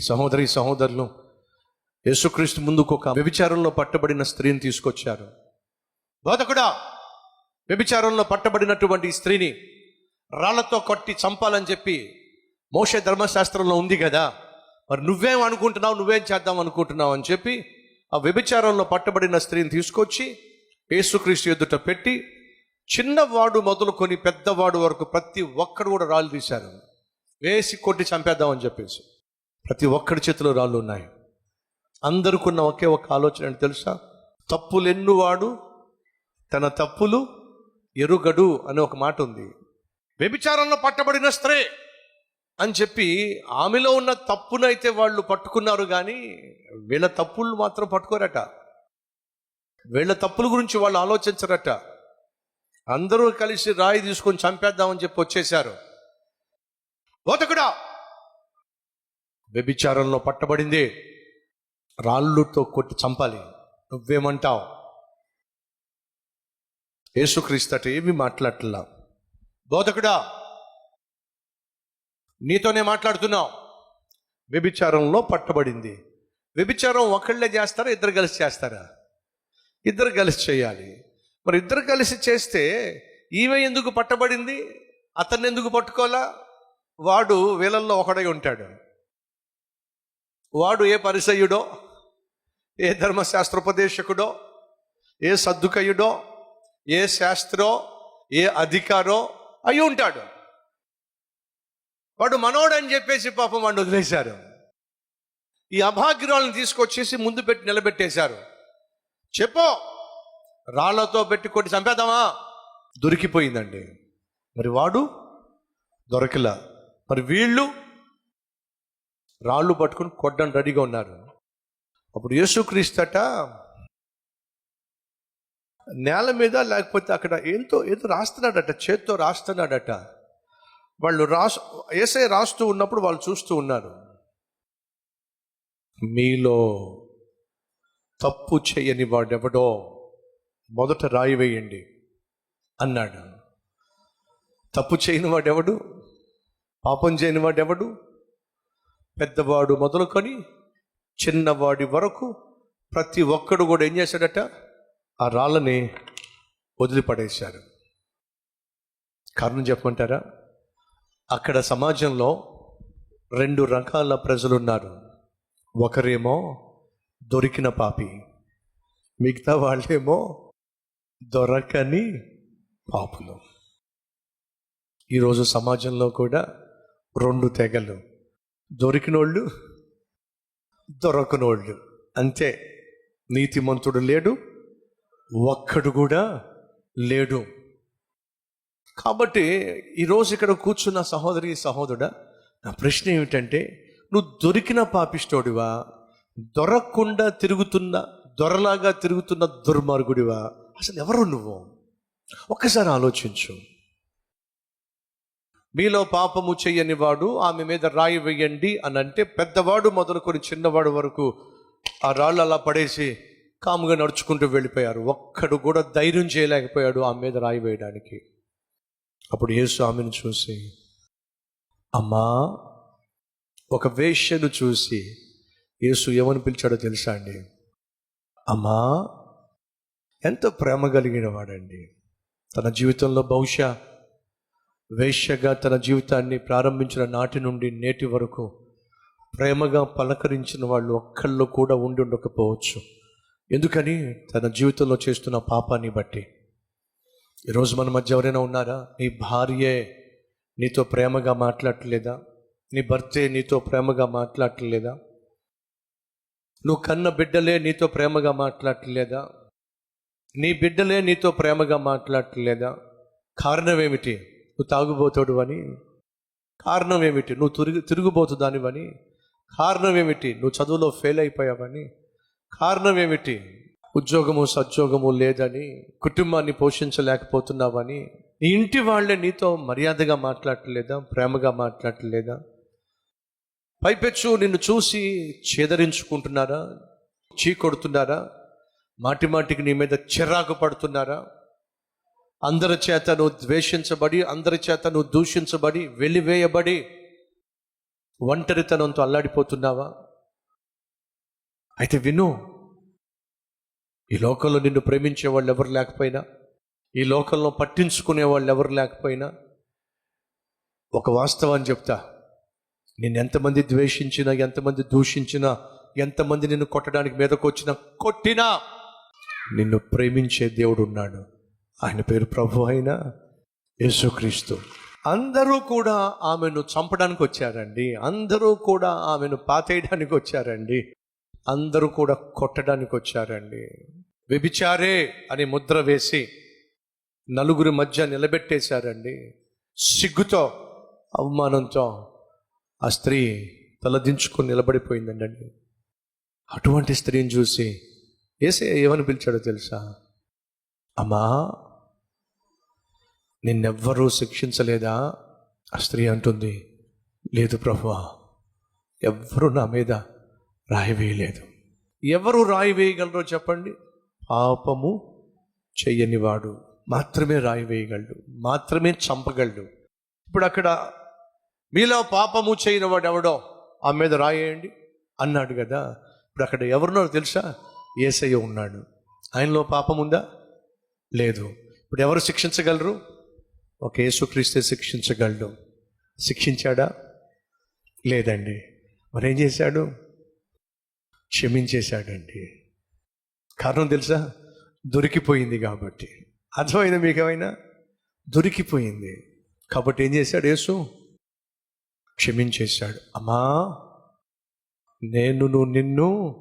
ఈ సహోదరి సహోదరులు యేసుక్రీస్తు ముందుకు ఒక వ్యభిచారంలో పట్టబడిన స్త్రీని తీసుకొచ్చారు. బోధకుడా వ్యభిచారంలో పట్టబడినటువంటి స్త్రీని రాళ్ళతో కొట్టి చంపాలని చెప్పి మోక్ష ధర్మశాస్త్రంలో ఉంది కదా. మరి నువ్వేం అనుకుంటున్నావు నువ్వేం చేద్దాం అనుకుంటున్నావు అని చెప్పి ఆ వ్యభిచారంలో పట్టబడిన స్త్రీని తీసుకొచ్చి యేసుక్రీస్తు ఎదుట పెట్టి చిన్నవాడు మొదలుకొని పెద్దవాడు వరకు ప్రతి ఒక్కడు కూడా రాళ్ళు తీశారు. వేసి కొట్టి చంపేద్దామని చెప్పేసి. ప్రతి ఒక్కడి చేతిలో రాళ్ళు ఉన్నాయి. అందరికున్న ఒకే ఒక ఆలోచన ఏంటి తెలుసా? తప్పులు ఎన్నువాడు తన తప్పులు ఎరుగడు అనే ఒక మాట ఉంది. వ్యభిచారంలో పట్టబడిన స్త్రీ అని చెప్పి ఆమెలో ఉన్న తప్పునైతే వాళ్ళు పట్టుకున్నారు కానీ వీళ్ళ తప్పులు మాత్రం పట్టుకోరట. వీళ్ళ తప్పుల గురించి వాళ్ళు ఆలోచించరట. అందరూ కలిసి రాయి తీసుకొని చంపేద్దామని చెప్పి వచ్చేశారు. బోధకుడా వ్యభిచారంలో పట్టబడింది. రాళ్ళుతో కొట్టి చంపాలి. నువ్వేమంటావు? యేసుక్రీస్తట ఏమి మాట్లాడలా బోధకుడా! నీతోనే మాట్లాడుతున్నావు. వ్యభిచారంలో పట్టబడింది. వ్యభిచారం ఒకళ్ళే చేస్తారా ఇద్దరు కలిసి చేస్తారా? ఇద్దరు కలిసి చేయాలి. మరి ఇద్దరు కలిసి చేస్తే ఈమె ఎందుకు పట్టబడింది? అతన్ని ఎందుకు పట్టుకోవాలా? వాడు వీళ్ళల్లో ఒకడై ఉంటాడు. వాడు ఏ పరిసయుడో ఏ ధర్మశాస్త్రోపదేశకుడో ఏ సద్దుకయుడో ఏ శాస్త్రో ఏ అధికారో అయి ఉంటాడు. వాడు మనోడని చెప్పేసి పాపం వాడిని వదిలేశారు. ఈ అభాగ్యురాలను తీసుకొచ్చేసి ముందు పెట్టి నిలబెట్టేశారు. చెప్పు రాళ్ళతో పెట్టి కొట్టి చంపేద్దామా? దొరికిపోయిందండి. మరి వాడు? దొరకలా. మరి వీళ్ళు? రాళ్ళు పట్టుకుని కొట్టడానికి రెడీగా ఉన్నారు. అప్పుడు యేసుక్రీస్తట నేల మీద లేకపోతే అక్కడ ఏంతో ఏదో రాస్తున్నాడట చేత్తో రాస్తున్నాడట. వాళ్ళు రాస్ ఏసై రాస్తూ ఉన్నప్పుడు వాళ్ళు చూస్తూ ఉన్నారు. మీలో తప్పు చేయని వాడెవడో మొదట రాయి వేయండి అన్నాడు. తప్పు చేయని వాడెవడు? పాపం చేయని వాడెవడు? పెద్దవాడు మొదలుకొని చిన్నవాడి వరకు ప్రతి ఒక్కడు కూడా ఏం చేశాడట? ఆ రాళ్ళని వదిలిపడేశారు కారణం చెప్పమంటారా? అక్కడ సమాజంలో రెండు రకాల ప్రజలు ఉన్నారు ఒకరేమో దొరికిన పాపి మిగతా వాళ్ళేమో దొరకని పాపులు. ఈరోజు సమాజంలో కూడా రెండు తెగలు దొరికినోళ్ళు దొరకనోళ్ళు. అంతే నీతిమంతుడు లేడు ఒక్కడు కూడా లేడు. కాబట్టి ఈరోజు ఇక్కడ కూర్చున్న సహోదరి సహోదరుడా నా ప్రశ్న ఏమిటంటే నువ్వు దొరికిన పాపిష్టోడివా? దొరకకుండా తిరుగుతున్న దొరలాగా తిరుగుతున్న దుర్మార్గుడివా? అసలు ఎవరు నువ్వు? ఒక్కసారి ఆలోచించు. మీలో పాపము చెయ్యని వాడు ఆమె మీద రాయి వేయండి అని అంటే పెద్దవాడు మొదలుకొని చిన్నవాడు వరకు ఆ రాళ్ళు అలా పడేసి కాముగా నడుచుకుంటూ వెళ్ళిపోయారు. ఒక్కడు కూడా ధైర్యం చేయలేకపోయాడు ఆమె మీద రాయి వేయడానికి. అప్పుడు యేసు ఆమెను చూసి అమ్మా ఒక వేష్యను చూసి యేసు ఏమని పిలిచాడో తెలుసా అండి? అమ్మా ఎంత ప్రేమ కలిగిన వాడండి. తన జీవితంలో బహుశా వేష్యగా తన జీవితాన్ని ప్రారంభించిన నాటి నుండి నేటి వరకు ప్రేమగా పలకరించిన వాళ్ళు ఒక్కళ్ళు కూడా ఉండి ఉండకపోవచ్చు. ఎందుకని? తన జీవితంలో చేస్తున్న పాపాన్ని బట్టి. ఈరోజు మన మధ్య ఎవరైనా ఉన్నారా? నీ భార్యే నీతో ప్రేమగా మాట్లాడలేదా? నీ భర్తే నీతో ప్రేమగా మాట్లాడలేదా? నువ్వు కన్న బిడ్డలే నీతో ప్రేమగా మాట్లాడలేదా? నీ బిడ్డలే నీతో ప్రేమగా మాట్లాడలేదా? కారణం ఏమిటి? నువ్వు తాగుబోతాడు అని కారణం ఏమిటి నువ్వు తిరుగు తిరుగుబోతుదానివని. కారణం ఏమిటి నువ్వు చదువులో ఫెయిల్ అయిపోయావని కారణం ఏమిటి ఉద్యోగము సద్యోగము లేదని కుటుంబాన్ని పోషించలేకపోతున్నావని. నీ ఇంటి వాళ్ళే నీతో మర్యాదగా మాట్లాడలేదా? ప్రేమగా మాట్లాడలేదా? పైపెచ్చు నిన్ను చూసి చేదరించుకుంటున్నారా? చీకొడుతున్నారా? మాటి మాటికి నీ మీద చిరాకు పడుతున్నారా? అందరి చేత నువ్వు ద్వేషించబడి అందరి చేత నువ్వు దూషించబడి వెలివేయబడి ఒంటరితనంతో అల్లాడిపోతున్నావా? అయితే విను ఈ లోకంలో నిన్ను ప్రేమించే వాళ్ళు ఎవరు లేకపోయినా ఈ లోకంలో పట్టించుకునే వాళ్ళు ఎవరు లేకపోయినా ఒక వాస్తవాన్ని చెప్తా. నేను ఎంతమంది ద్వేషించినా ఎంతమంది దూషించినా ఎంతమంది నిన్ను కొట్టడానికి మీదకు వచ్చినా కొట్టినా నిన్ను ప్రేమించే దేవుడు ఉన్నాడు ఆయన పేరు ప్రభు అయిన యేసుక్రీస్తు. అందరూ కూడా ఆమెను చంపడానికి వచ్చారండి. అందరూ కూడా ఆమెను పాతేయడానికి వచ్చారండి. అందరూ కూడా కొట్టడానికి వచ్చారండి. వ్యభిచారే అని ముద్ర వేసి నలుగురి మధ్య నిలబెట్టేశారండి. సిగ్గుతో అవమానంతో ఆ స్త్రీ తలదించుకొని నిలబడిపోయిందండి. అటువంటి స్త్రీని చూసి ఏసే ఏమని పిలిచాడో తెలుసా? అమ్మా నిన్నెవ్వరూ శిక్షించలేదా? ఆ స్త్రీ అంటుంది లేదు ప్రభువా ఎవ్వరూ నా మీద రాయి వేయలేదు. ఎవరు రాయి వేయగలరో చెప్పండి. పాపము చెయ్యనివాడు మాత్రమే రాయి వేయగలడు మాత్రమే చంపగలడు. ఇప్పుడు అక్కడ మీలో పాపము చేయని వాడు ఎవడో ఆ మీద రాయేయండి అన్నాడు కదా. ఇప్పుడు అక్కడ ఎవరున్నారో తెలుసా? ఏసయ్య ఉన్నాడు. ఆయనలో పాపం ఉందా? లేదు. ఇప్పుడు ఎవరు శిక్షించగలరు? ఒక యేసుక్రీస్తే శిక్షించగలడు. శిక్షించాడా? లేదండి. మరేం చేశాడు? క్షమించేశాడండి. కారణం తెలుసా? దొరికిపోయింది కాబట్టి. అర్థమైంది మీకు ఏమైనా దొరికిపోయింది. కాబట్టి ఏం చేశాడు యేసు? క్షమించేశాడు. అమ్మా నేను నువ్వు నిన్ను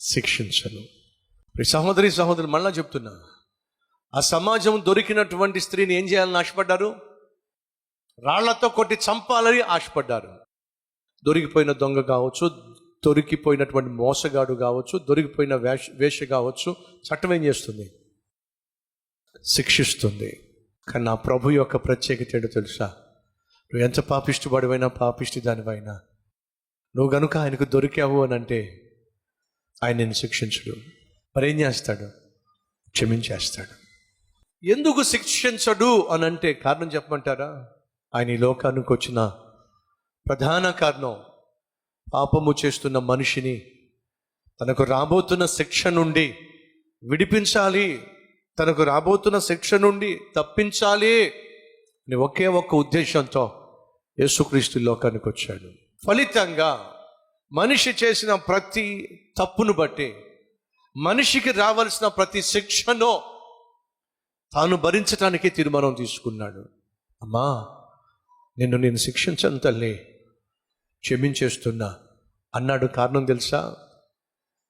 శిక్షించను. ఈ సహోదరి సహోదరులు మళ్ళా చెప్తున్నా. ఆ సమాజం దొరికినటువంటి స్త్రీని ఏం చేయాలని ఆశపడ్డారు? రాళ్ళతో కొట్టి చంపాలని ఆశపడ్డారు. దొరికిపోయిన దొంగ కావచ్చు దొరికిపోయినటువంటి మోసగాడు కావచ్చు దొరికిపోయిన వేష వేష కావచ్చు చట్టం ఏం చేస్తుంది? శిక్షిస్తుంది. కానీ నా ప్రభు యొక్క ప్రత్యేకత ఏంటో తెలుసా? నువ్వు ఎంత పాపిష్టివాడివైనా పాపిష్టి దానివైనా నువ్వు గనుక ఆయనకు దొరికావు అని అంటే ఆయన నేను శిక్షించడు. మరేం చేస్తాడు? క్షమించేస్తాడు. ఎందుకు శిక్షించడు అని అంటే కారణం చెప్పమంటారా? ఆయన ఈ లోకానికి వచ్చిన ప్రధాన కారణం పాపము చేస్తున్న మనిషిని తనకు రాబోతున్న శిక్ష నుండి విడిపించాలి తనకు రాబోతున్న శిక్ష నుండి తప్పించాలి అని ఒకే ఒక్క ఉద్దేశంతో యేసుక్రీస్తు లోకానికి వచ్చాడు. ఫలితంగా మనిషి చేసిన ప్రతి తప్పును బట్టి మనిషికి రావాల్సిన ప్రతి శిక్షను తాను భరించటానికి తీర్మానం తీసుకున్నాడు. అమ్మా నిన్ను నేను శిక్షించను తల్లి. క్షమించేస్తున్నా. అన్నాడు కారణం తెలుసా?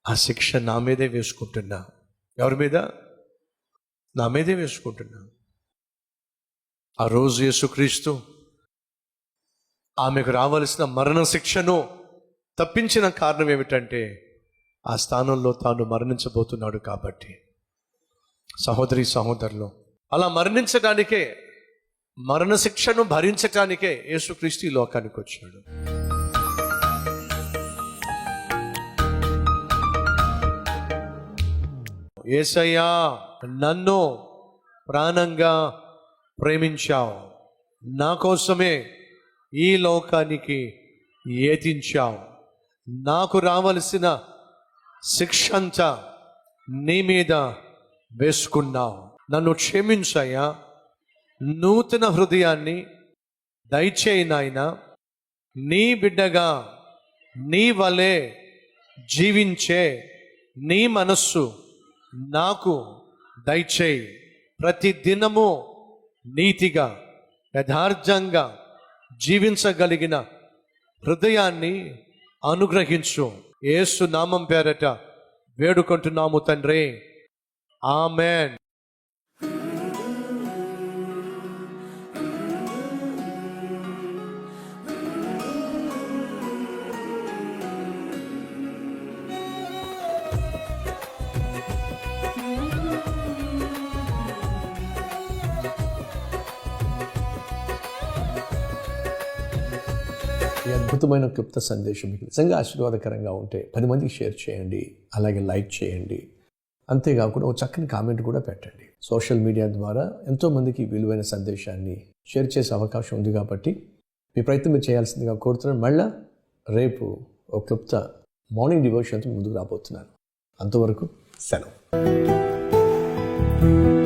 ఆ శిక్ష నా మీదే వేసుకుంటున్నా. ఎవరి మీద? నా మీదే వేసుకుంటున్నా. ఆ రోజు యేసుక్రీస్తు ఆమెకు రావలసిన మరణ శిక్షను తప్పించిన కారణం ఏమిటంటే ఆ స్థానంలో తాను మరణించబోతున్నాడు కాబట్టి. సహోదరి సహోదరులు. అలా మరణించడానికే మరణశిక్షను భరించటానికే యేసుక్రీస్తు ఈ లోకానికి వచ్చాడు. ఏసయ్యా నన్ను ప్రాణంగా ప్రేమించావు. నా కోసమే ఈ లోకానికి ఏతించావు నాకు రావలసిన శిక్ష అంతా నీ మీద వేసుకున్నావు. నన్ను క్షమించయ్యా. నూతన హృదయాన్ని దయచేయి నాయన. నీ బిడ్డగా నీ వలె జీవించే నీ మనస్సు నాకు దయచేయి. ప్రతి దినము నీతిగా యథార్థంగా జీవించగలిగిన హృదయాన్ని అనుగ్రహించు. ఏసు నామం పేరట వేడుకుంటున్నాము తండ్రి. ఆమెన్. ఈ అద్భుతమైన క్లుప్త సందేశం మీకు నిజంగా ఆశీర్వాదకరంగా ఉంటే పది మందికి షేర్ చేయండి అలాగే లైక్ చేయండి. అంతేకాకుండా ఒక చక్కని కామెంట్ కూడా పెట్టండి. సోషల్ మీడియా ద్వారా ఎంతోమందికి విలువైన సందేశాన్ని షేర్ చేసే అవకాశం ఉంది కాబట్టి మీ ప్రయత్నం మీరు చేయాల్సిందిగా కోరుతున్నాను. మళ్ళా రేపు ఒక క్లుప్త మార్నింగ్ డివోషన్తో ముందుకు రాబోతున్నాను. అంతవరకు సెలవు.